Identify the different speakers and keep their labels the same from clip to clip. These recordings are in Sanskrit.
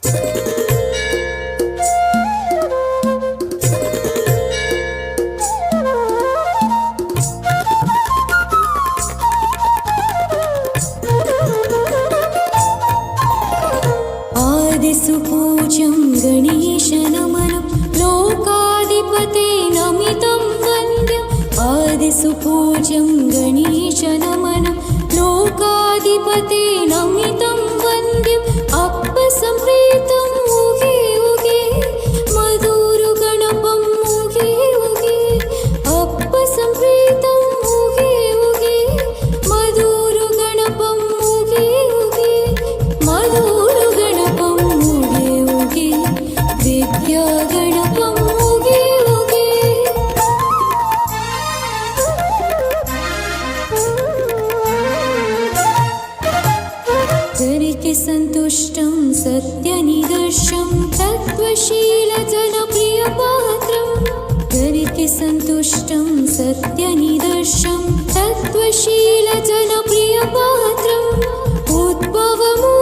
Speaker 1: Thank you. त्वशीलजनप्रियपात्रम् गणके सन्तुष्टं सत्यनिदर्शं तत्त्वशीलजनप्रियपात्रम् उद्भवम्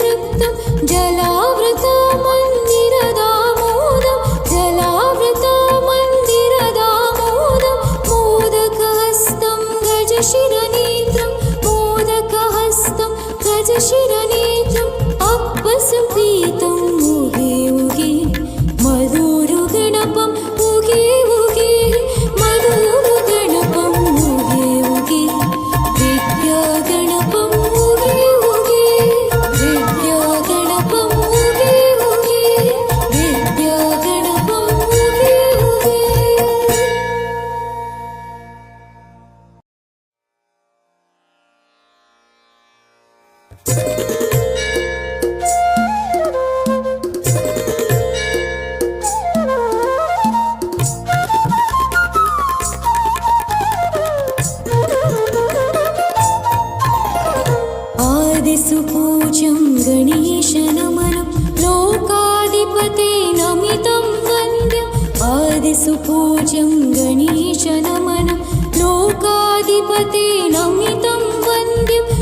Speaker 1: तृप्तं जलावृता मन्दिरदामोदं जलावृता मन्दिरदामोदं मोदकहस्तं गजशिरनेत्रं मोदकहस्तं गजशिरनेत्रम् हस्तं सुपूज्यं गणेशनमनं लोकाधिपते नमितं वन्द्यम्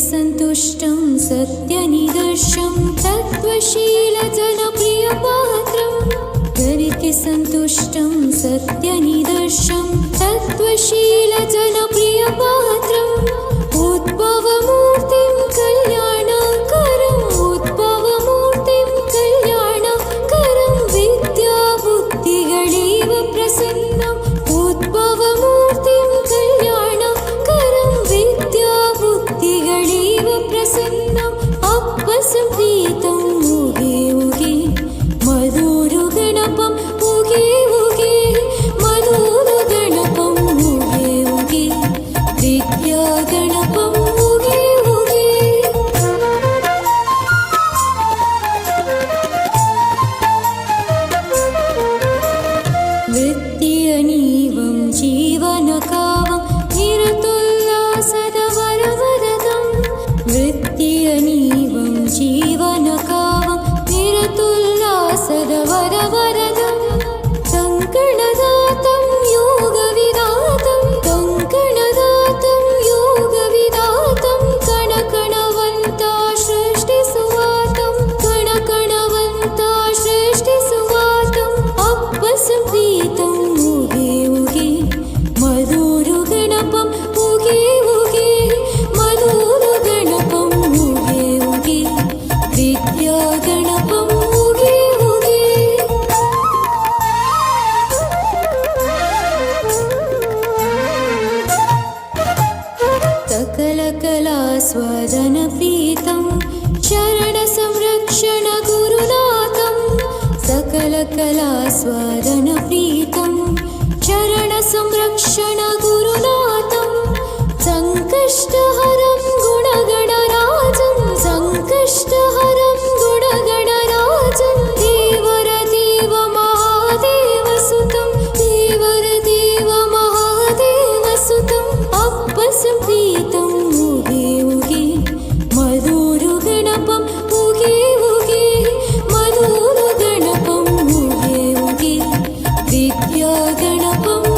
Speaker 1: सन्तुष्टं सत्यनिदर्शं तत्त्वशीलजनप्रियपात्रं। हरिके सन्तुष्टं सत्यनिदर्शं तत्त्वशीलजनप्रियपात्रम् कला स्वारणप्रीतं चरणसंरक्षण गुरुनाथं संकष्ट open.